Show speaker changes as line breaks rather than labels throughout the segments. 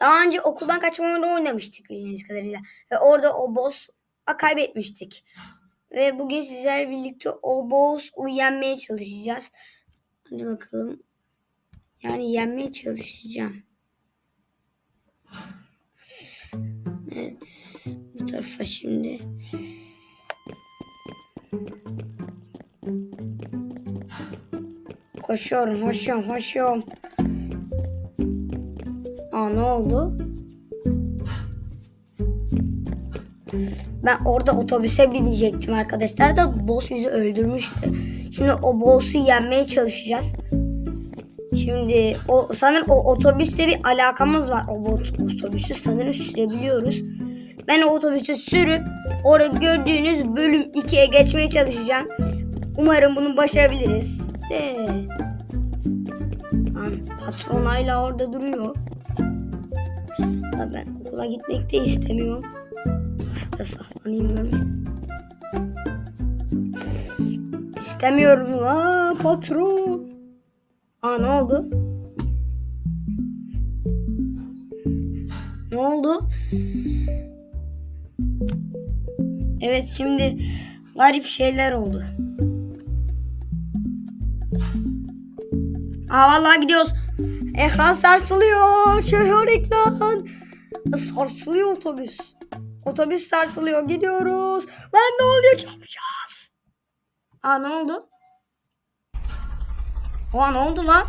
Daha önce okuldan kaçma oyunu oynamıştık bildiğiniz kadarıyla. Ve orada o boss kaybetmiştik. Ve bugün sizlerle birlikte o boss yenmeye çalışacağız. Hadi bakalım. Yani yenmeye çalışacağım. Evet. Bu tarafa şimdi. Koşuyorum, koşuyorum, koşuyorum. Aa ne oldu? Ben orada otobüse binecektim arkadaşlar da boss bizi öldürmüştü. Şimdi o boss'u yenmeye çalışacağız. Şimdi o sanırım o otobüste bir alakamız var. O otobüsü sanırım sürebiliyoruz. Ben o otobüsü sürüp orada gördüğünüz bölüm 2'ye geçmeye çalışacağım. Umarım bunu başarabiliriz. De. Lan patron hala orada duruyor. Da ben okula gitmek de istemiyorum. Şurada saklanayım görmesin. İstemiyorum. Aa patron. Aa ne oldu? Ne oldu? Evet şimdi garip şeyler oldu. Aa vallahi gidiyoruz. Ekran sarsılıyor. Şöyle ekran. Sarsılıyor otobüs. Otobüs sarsılıyor. Gidiyoruz. Lan ne oluyor? Çarpacağız. Aa ne oldu? Oha ne oldu lan?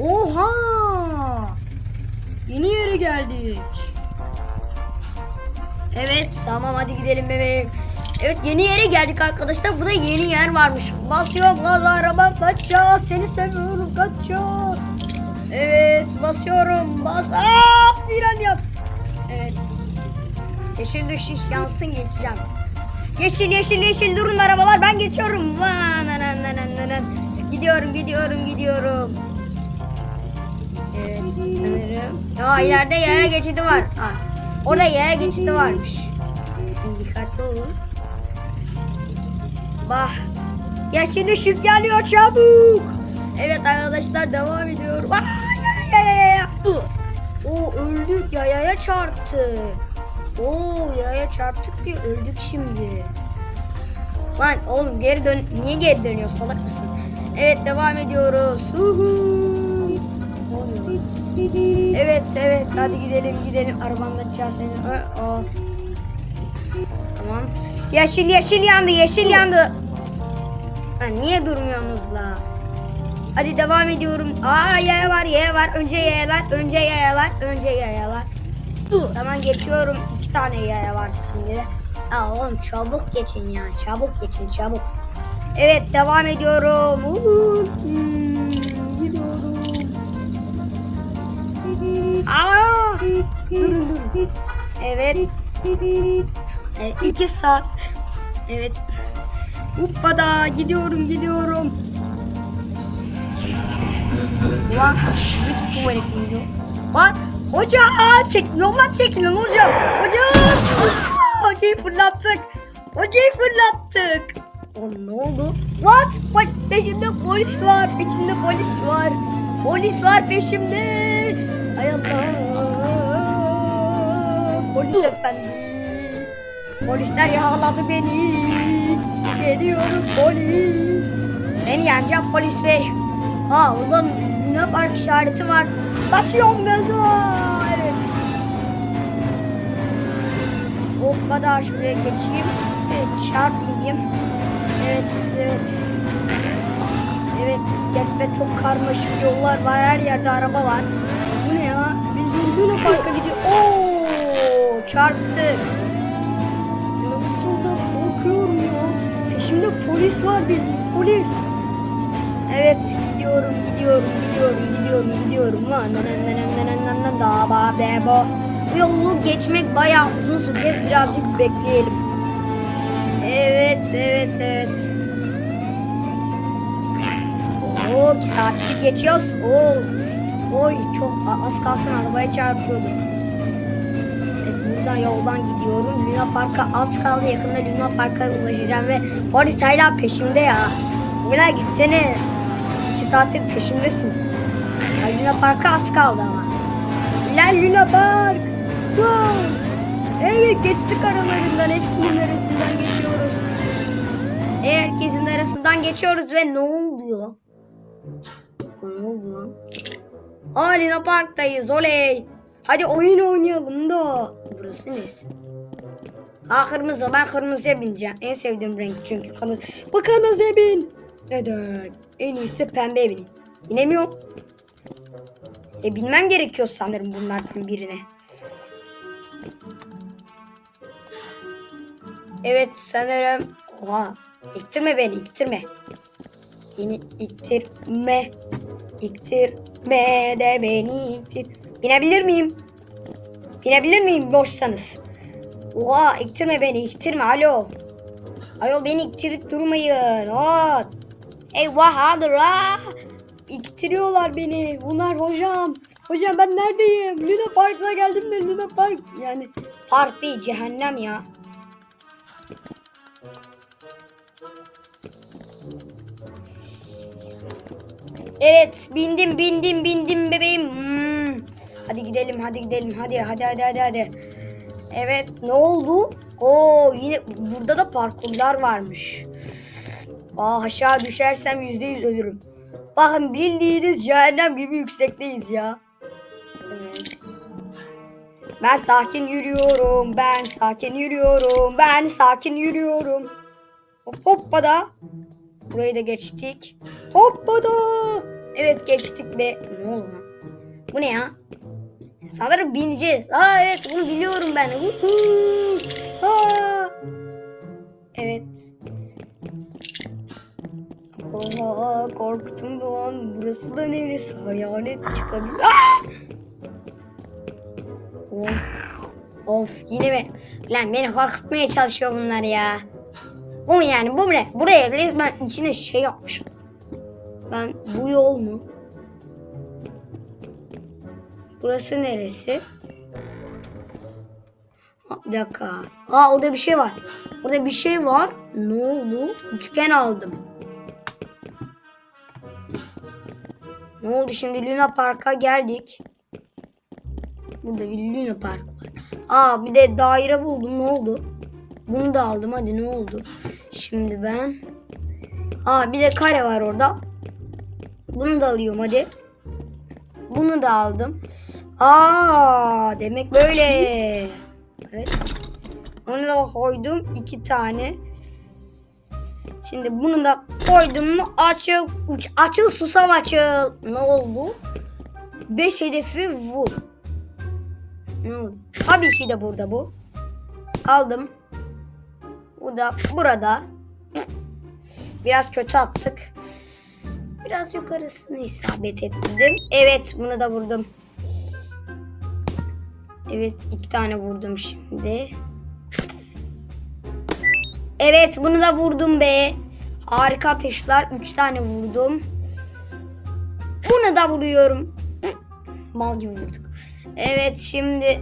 Oha! Yeni yere geldik. Evet tamam hadi gidelim bebeğim. Evet yeni yere geldik arkadaşlar. Burada yeni yer varmış. Basıyorum gaz arabam kaçacağız. Seni seviyorum kaçacağız. Evet basıyorum. Bas. Aa, fren yap. Yeşil ışık yansın geçeceğim. Yeşil yeşil yeşil durun arabalar ben geçiyorum. Lan, nan, nan, nan, nan. Gidiyorum gidiyorum gidiyorum. Evet sanırım. Ya ileride yaya geçidi var. Ha, orada yaya geçidi varmış. Şimdi dikkatli olun. Bah. Yeşil ışık yanıyor çabuk. Evet arkadaşlar devam ediyorum. Aa, ya, ya, ya, ya. Oo öldük yayaya çarptı. Oo yaya çarptık diye öldük şimdi. Lan oğlum geri dön niye geri dönüyor salak mısın? Evet devam ediyoruz. Huhu. Evet evet hadi gidelim gidelim arabamda seni. Tamam. Yeşil yeşil yandı yeşil yandı. Lan niye durmuyorsunuz la? Hadi devam ediyorum. Aa yaya var yaya var. Önce yayalar önce yayalar önce yayalar. Tamam geçiyorum. İki tane yaya var şimdi. Aa oğlum çabuk geçin ya. Çabuk geçin çabuk. Evet devam ediyorum. Hmm, gidiyorum. Aa! Durun durun. Evet. evet. iki saat. Evet. Hoppada gidiyorum gidiyorum. Ulan şimdi tuvalet miydi? Bak hoca çek yoldan çekilin hocam. Hocam. Aa, hocayı fırlattık. Hocayı fırlattık. Oğlum ne oldu? What? Bak peşimde polis var. Peşimde polis var. Polis var peşimde. Ay Allah. Polis efendi. Polisler yakaladı beni. Geliyorum polis. Beni yeneceğim polis bey. Ha orada Luna Park işareti var. Basıyorum gaza. Evet. Hoppala şuraya geçeyim. Evet çarpmayayım. Evet evet. Evet gerçekten çok karmaşık yollar var. Her yerde araba var. Bu ne ya? Bildiğin Luna Park'a gidiyor. Oo çarptı. Nasıl da korkuyorum ya. Peşimde polis var bildiğin polis. Evet gidiyorum gidiyorum gidiyorum gidiyorum gidiyorum lan lan da ba be. Bu yolu geçmek bayağı uzun sürecek birazcık bekleyelim. Evet evet evet. Oo saattir geçiyoruz. Oo. Oy çok az kalsın arabaya çarpıyorduk. Evet buradan yoldan gidiyorum. Luna Park'a az kaldı. Yakında Luna Park'a ulaşacağım ve polis hala peşimde ya. Mila gitsene. İki peşimdesin. Ya Luna Park'a az kaldı ama. Lan Luna Park. Wow. Evet geçtik aralarından. Hepsinin arasından geçiyoruz. Herkesin arasından geçiyoruz ve ne oluyor? Ne oldu lan? Aa Luna Park'tayız oley. Hadi oyun oynayalım da. Burası neresi? Ha kırmızı ben kırmızıya bineceğim. En sevdiğim renk çünkü kırmızı. Bu kırmızıya bin. Neden? En iyisi pembeye bineyim. Binemiyorum. E bilmem gerekiyor sanırım bunlardan birine. Evet sanırım. Oha. İktirme beni iktirme. Beni iktirme. İktirme de beni iktir. Binebilir miyim? Binebilir miyim boşsanız? Oha iktirme beni iktirme alo. Ayol beni iktirip durmayın. Aa. Eyvah hadi ra. İktiriyorlar beni. Bunlar hocam. Hocam ben neredeyim? Luna Park'a geldim de Luna Park. Yani park değil cehennem ya. Evet bindim bindim bindim bebeğim. Hmm. Hadi gidelim hadi gidelim hadi hadi hadi hadi hadi. Evet ne oldu? Oo yine burada da parkurlar varmış. Aa aşağı düşersem yüzde yüz ölürüm. Bakın bildiğiniz cehennem gibi yüksekteyiz ya. Ben sakin yürüyorum. Ben sakin yürüyorum. Ben sakin yürüyorum. Hop hoppa da. Burayı da geçtik. Hoppa da. Evet geçtik be. Ne oldu lan? Bu ne ya? Sanırım bineceğiz. Aa evet bunu biliyorum ben. Uhu. Aa. Evet. Oha korktum lan. Burası da neresi? Hayalet çıkabilir. Of. Of yine mi? Lan beni korkutmaya çalışıyor bunlar ya. Bu mu yani bu mu ne? Buraya resmen içine şey yapmış. Ben bu yol mu? Burası neresi? Ha, bir dakika. Aa orada bir şey var. Orada bir şey var. Ne oldu? Üçgen aldım. Ne oldu şimdi Luna Park'a geldik. Burada bir Luna Park var. Aa bir de daire buldum. Ne oldu? Bunu da aldım. Hadi ne oldu? Şimdi ben... Aa bir de kare var orada. Bunu da alıyorum hadi. Bunu da aldım. Aa demek böyle. Evet. Onu da koydum. iki tane. Şimdi bunu da koydum mu açıl uç açıl susam açıl. Ne oldu? Beş hedefi vur. Ne oldu? Tabii ki de burada bu. Aldım. Bu da burada. Biraz kötü attık. Biraz yukarısını isabet ettirdim. Evet bunu da vurdum. Evet iki tane vurdum şimdi. Evet bunu da vurdum be. Harika atışlar. Üç tane vurdum. Bunu da vuruyorum. Mal gibi vurduk. Evet şimdi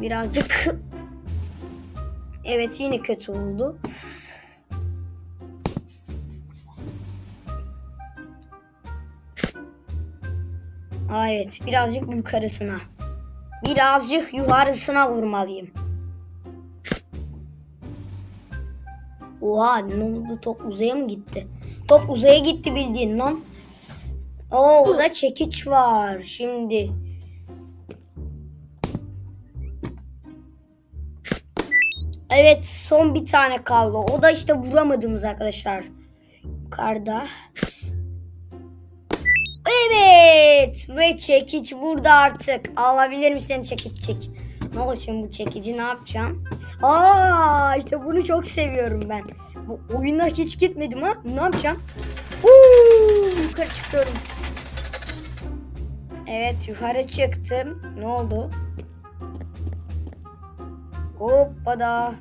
birazcık Evet yine kötü oldu. Evet birazcık yukarısına. Birazcık yukarısına vurmalıyım. Oha ne oldu top uzaya mı gitti? Top uzaya gitti bildiğin lan. Oo orada çekiç var şimdi. Evet son bir tane kaldı. O da işte vuramadığımız arkadaşlar. Yukarıda. Evet ve çekiç burada artık. Alabilir misin çekiç çek? Ne oldu şimdi bu çekici ne yapacağım? Aa işte bunu çok seviyorum ben. Bu oyuna hiç gitmedim ha. Ne yapacağım? Uuu, yukarı çıkıyorum. Evet yukarı çıktım. Ne oldu? Hoppada.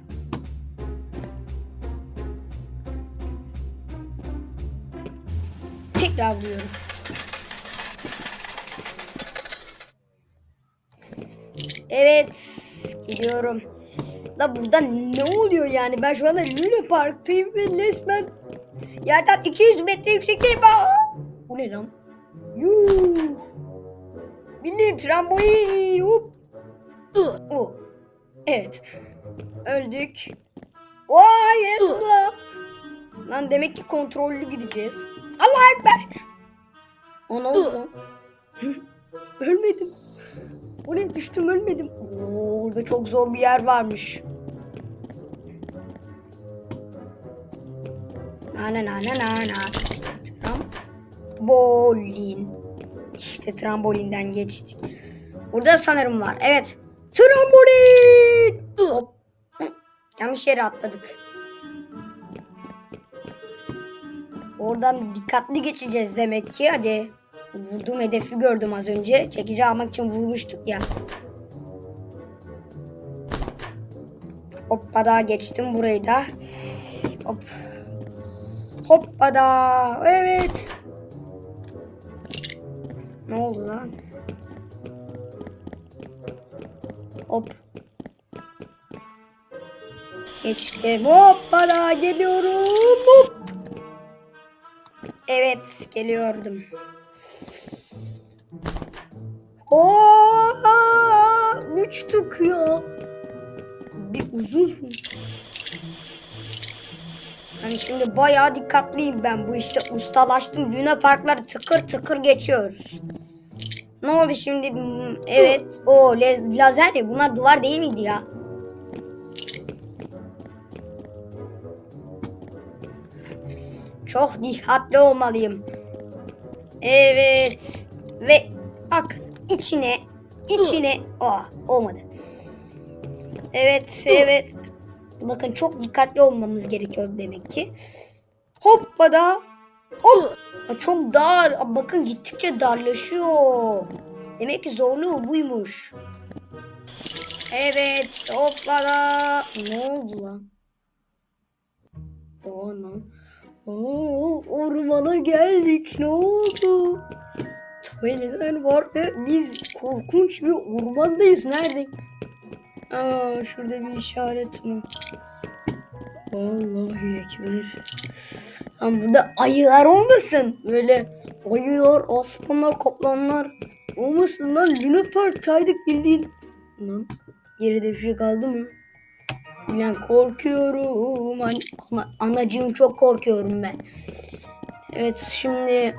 Tekrar vuruyorum. Evet gidiyorum. Da burada ne oluyor yani? Ben şu anda Luna Park'tayım ve resmen yerden 200 metre yüksekteyim. Aa! Bu ne lan? Yuh! Bindim trambolin. Hop. Oh. Evet. Öldük. Vay Allah. Lan demek ki kontrollü gideceğiz. Allah ekber. Ana oldu. ölmedim. Oraya düştüm ölmedim. Oo, orada çok zor bir yer varmış. Na na na na na. İşte trambolin. İşte trambolinden geçtik. Burada sanırım var. Evet. Trambolin. Hop. Yanlış yere atladık. Oradan dikkatli geçeceğiz demek ki. Hadi. Vurduğum hedefi gördüm az önce. Çekici almak için vurmuştuk ya. Hoppada geçtim burayı da. Hop. Hoppada. Evet. Ne oldu lan? Hop. Geçtim. Hoppada geliyorum. Hop. Evet geliyordum. Oha! Uçtuk ya. Bir uzun. Yani şimdi bayağı dikkatliyim ben bu işte ustalaştım. Luna parkları tıkır tıkır geçiyoruz. Ne oldu şimdi? Hmm, Evet. O lazer ya bunlar duvar değil miydi ya? Çok dikkatli olmalıyım. Evet. Ve bakın içine içine oh olmadı. Evet evet. Bakın çok dikkatli olmamız gerekiyor demek ki. Hoppada. Hop. Aa, Çok dar. Bakın gittikçe darlaşıyor. Demek ki zorluğu buymuş. Evet. Hoppada. Ne oldu lan? O lan. Oo, ormana geldik. Ne oldu? Tabelalar var ve biz korkunç bir ormandayız. Nerede? Aa, şurada bir işaret mi? Allahu Ekber. Lan burada ayılar olmasın? Böyle ayılar, aslanlar, kaplanlar olmasın lan. Luna Park'taydık bildiğin. Lan geride bir şey kaldı mı? Lan korkuyorum. An ana- anacığım çok korkuyorum ben. Evet şimdi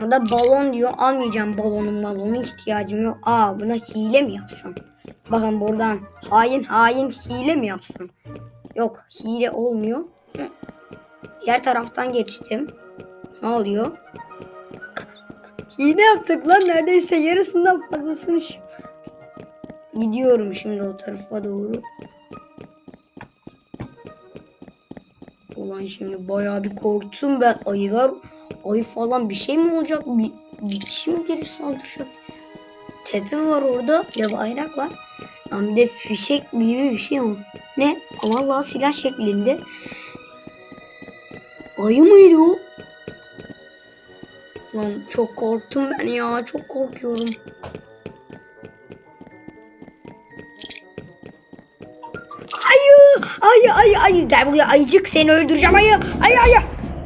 burada balon diyor. Almayacağım balonun balonu ihtiyacım yok. Aa buna hile mi yapsam? Bakın buradan hain hain hile mi yapsam? Yok hile olmuyor. Diğer taraftan geçtim. Ne oluyor? Hile yaptık lan neredeyse yarısından fazlasını. Gidiyorum şimdi o tarafa doğru. Ulan şimdi bayağı bir korktum ben. Ayılar, ayı falan bir şey mi olacak? Bir, bir kişi mi gelip saldıracak? Tepe var orada. Ya bayrak var. Lan bir de fişek gibi bir şey o. Ne? Vallahi silah şeklinde. Ayı mıydı o? Lan çok korktum ben ya. Çok korkuyorum. Ayı! Ayı ayı. Gel buraya ayıcık seni öldüreceğim ayı. Ayı ayı.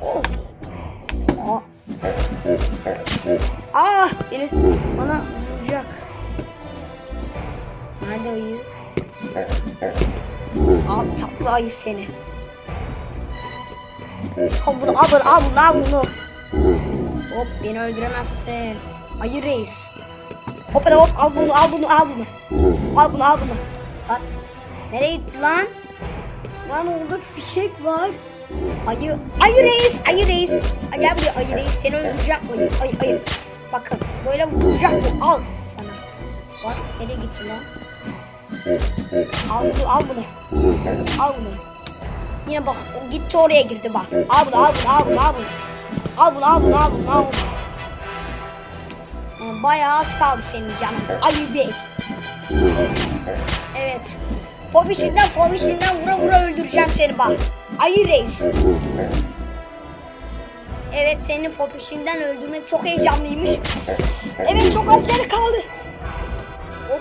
Oh. Aa beni bana vuracak. Nerede ayı? Al tatlı ayı seni. Al bunu al bunu al bunu al bunu. Hop beni öldüremezsin. Ayı reis. Hop hadi hop al bunu al bunu al bunu. Al bunu al bunu. At. Nereye gitti lan? Lan orada fişek var. Ayı, ayı reis, ayı reis. Gel buraya ayı reis seni öldüreceğim ayı, ayı, ayı. Bakın böyle vuracak bu al sana. Bak nereye gitti lan? Al al bunu. Al bunu. Yine bak o gitti oraya girdi bak. Al bunu, al bunu, al bunu, al bunu. Al bunu, al bunu, al bunu, al bunu. Bayağı az kaldı senin canın. Ayı bey. Evet. Popişinden popişinden vura vura öldüreceğim seni bak. Ayı reis. Evet seni popişinden öldürmek çok heyecanlıymış. Evet çok az kaldı. Hop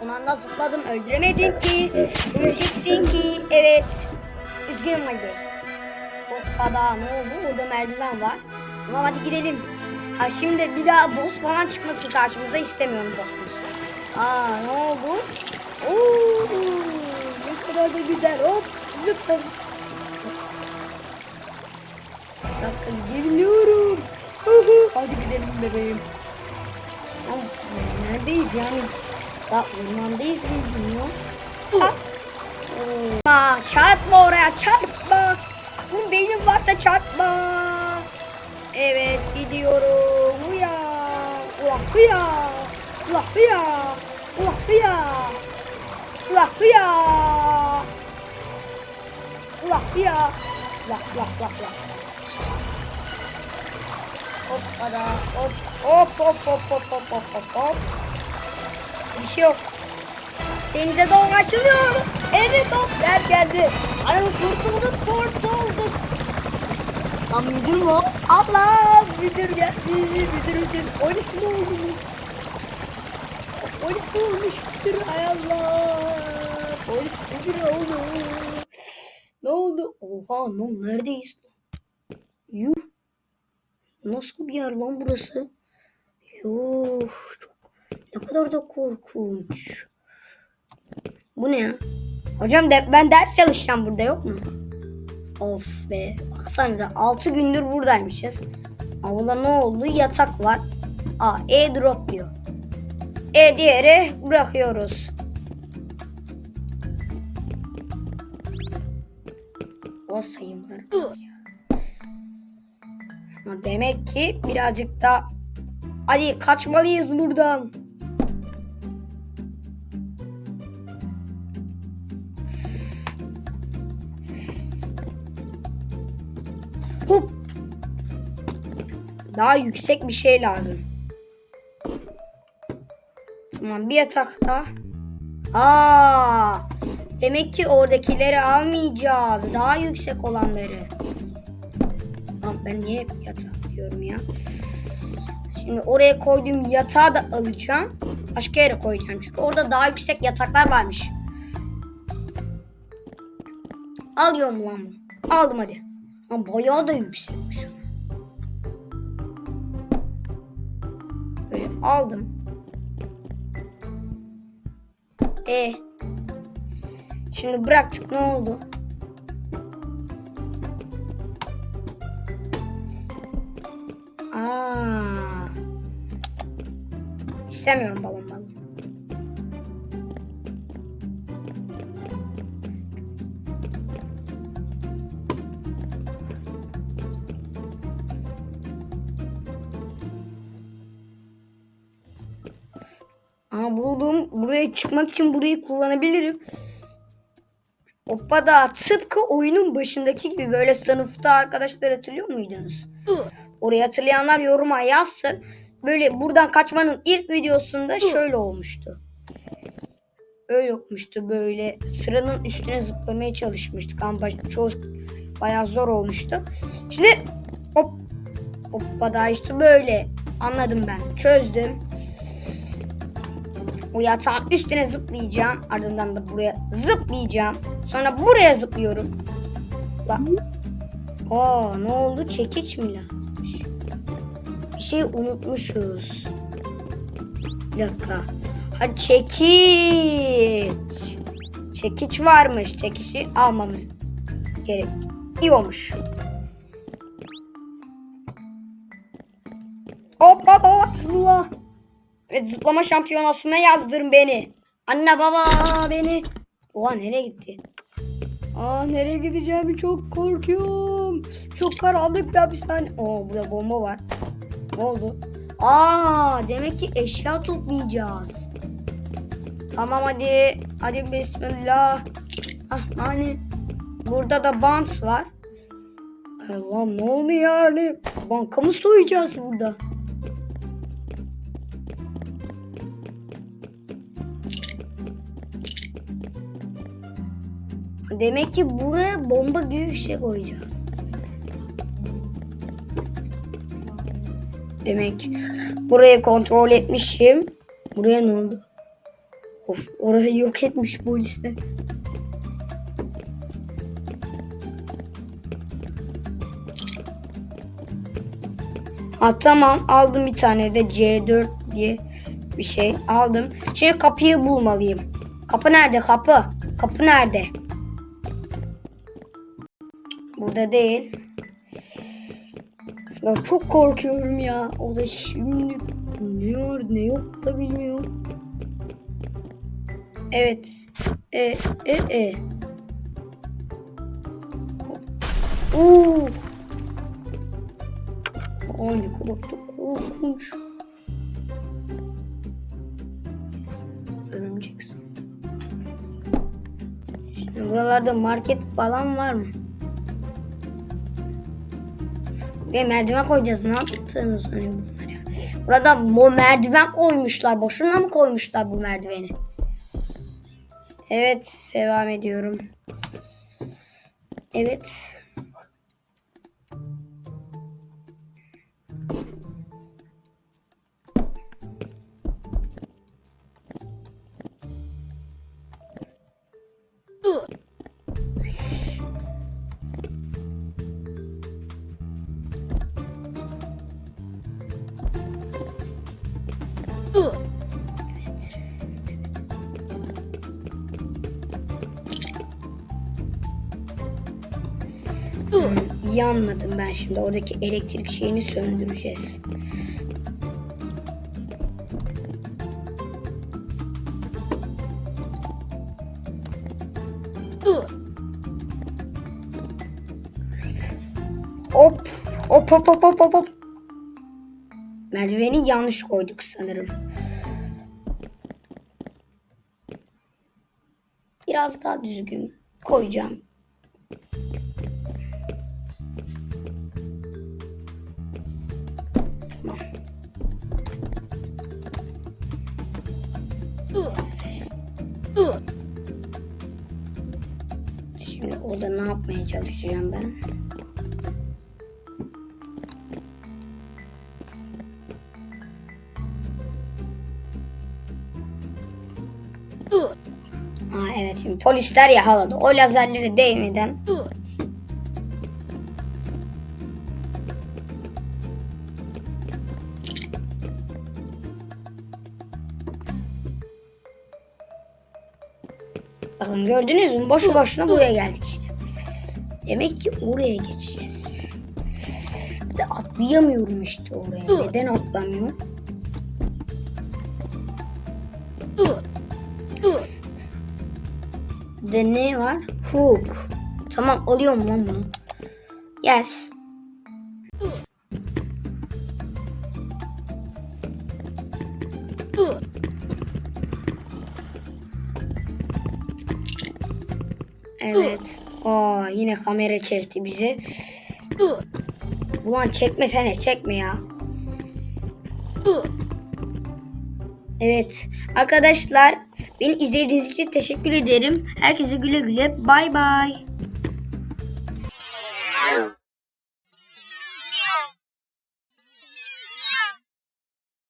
son anda zıpladım öldüremedin ki. Öleceksin ki. Evet. Üzgünüm Ali Bey. Hoppada ne oldu? Burada merdiven var. Tamam hadi gidelim. Ha şimdi bir daha boss falan çıkmasın karşımıza istemiyorum boss. Aa ne oldu? Oo, ne kadar da güzel. Hop zıpladım. Bakın geliyorum. Hadi gidelim bebeğim. Ama neredeyiz yani? Daha ormandayız biz bilmiyorum. Aa, çarpma oraya çarpma. Bu benim varsa çarpma. Evet gidiyorum. Uya. Ulah uya. Ulah uya. Ulah uya. Ulah uya. Ulah uya. Ulah ulah ulah ulah. Hoppada hop hop hop hop hop hop hop hop hop. Bir şey yok. Denize doğru açılıyoruz. Evet hop yer geldi. Ay kurtulduk kurtulduk. Lan müdür mü? Abla müdür geldi. Müdürümüzün polisi mi oldunuz? Polis olmuş müdür hay Allah. Polis müdür oldu. Ne oldu? Oha lan neredeyiz? Yuh. Nasıl bir yer lan burası? Yuh. Çok, ne kadar da korkunç. Bu ne ya? Hocam de, ben ders çalışacağım burada yok mu? Of be. Baksanıza 6 gündür buradaymışız. Burada ne oldu? Yatak var. Aa e drop diyor. E diğeri bırakıyoruz. O sayımlar. Demek ki birazcık da hadi kaçmalıyız buradan. Hop. Daha yüksek bir şey lazım. Tamam bir yatak daha. Aa, demek ki oradakileri almayacağız. Daha yüksek olanları. Lan ben niye hep yatak diyorum ya. Şimdi oraya koyduğum yatağı da alacağım. Başka yere koyacağım. Çünkü orada daha yüksek yataklar varmış. Alıyorum lan bunu. Aldım hadi. Ama bayağı da yüksekmiş. Böyle aldım. E. Şimdi bıraktık ne oldu? Aa. İstemiyorum balon Aa buldum. Buraya çıkmak için burayı kullanabilirim. Hoppa da tıpkı oyunun başındaki gibi böyle sınıfta arkadaşlar hatırlıyor muydunuz? Orayı hatırlayanlar yoruma yazsın. Böyle buradan kaçmanın ilk videosunda şöyle olmuştu. Öyle olmuştu böyle sıranın üstüne zıplamaya çalışmıştık ama çoğu bayağı zor olmuştu. Şimdi hop hoppa da işte böyle anladım ben çözdüm. O yatağın üstüne zıplayacağım. Ardından da buraya zıplayacağım. Sonra buraya zıplıyorum. La. Aa ne oldu? Çekiç mi lazımmış? Bir şey unutmuşuz. Bir dakika. Ha çekiç. Çekiç varmış. Çekici almamız gerek. İyi olmuş. Hop hop hop. Evet zıplama şampiyonasına yazdırın beni. Anne baba beni. Oha nereye gitti? Aa nereye gideceğimi çok korkuyorum. Çok karanlık bir hapishane. Oo burada bomba var. Ne oldu? Aa demek ki eşya toplayacağız. Tamam hadi. Hadi bismillah. Ah hani. Burada da bant var. Allah'ım ne oldu yani? Bankamı soyacağız burada. Demek ki buraya bomba gibi bir şey koyacağız. Demek burayı kontrol etmişim. Buraya ne oldu? Of orayı yok etmiş polisler. Ha tamam aldım bir tane de C4 diye bir şey aldım. Şimdi kapıyı bulmalıyım. Kapı nerede kapı? Kapı nerede? Burada değil. Ya çok korkuyorum ya. O da şimdi ne var ne yok da bilmiyorum. Evet. E e e. Oo. Aa ne kadar da korkunç. Örümcek sandım. Şimdi buralarda market falan var mı? Ve merdiven koyacağız. Ne yaptığını sanıyor bunlar ya. Burada bu merdiven koymuşlar. Boşuna mı koymuşlar bu merdiveni? Evet. Devam ediyorum. Evet. İyi anladım ben şimdi. Oradaki elektrik şeyini söndüreceğiz. Hop. Hop hop hop hop hop. Merdiveni yanlış koyduk sanırım. Biraz daha düzgün koyacağım. Şimdi orada ne yapmaya çalışacağım ben? Aa, evet şimdi polisler yakaladı. O lazerleri değmeden Bakın gördünüz mü? Boşu boşuna buraya geldik işte. Demek ki oraya geçeceğiz. Ve atlayamıyorum işte oraya. Neden atlamıyorum? De ne var? Hook. Tamam alıyorum lan bunu. Yes. Yine kamera çekti bizi. Ulan çekmesene çekme ya. Evet arkadaşlar beni izlediğiniz için teşekkür ederim. Herkese güle güle bay bay.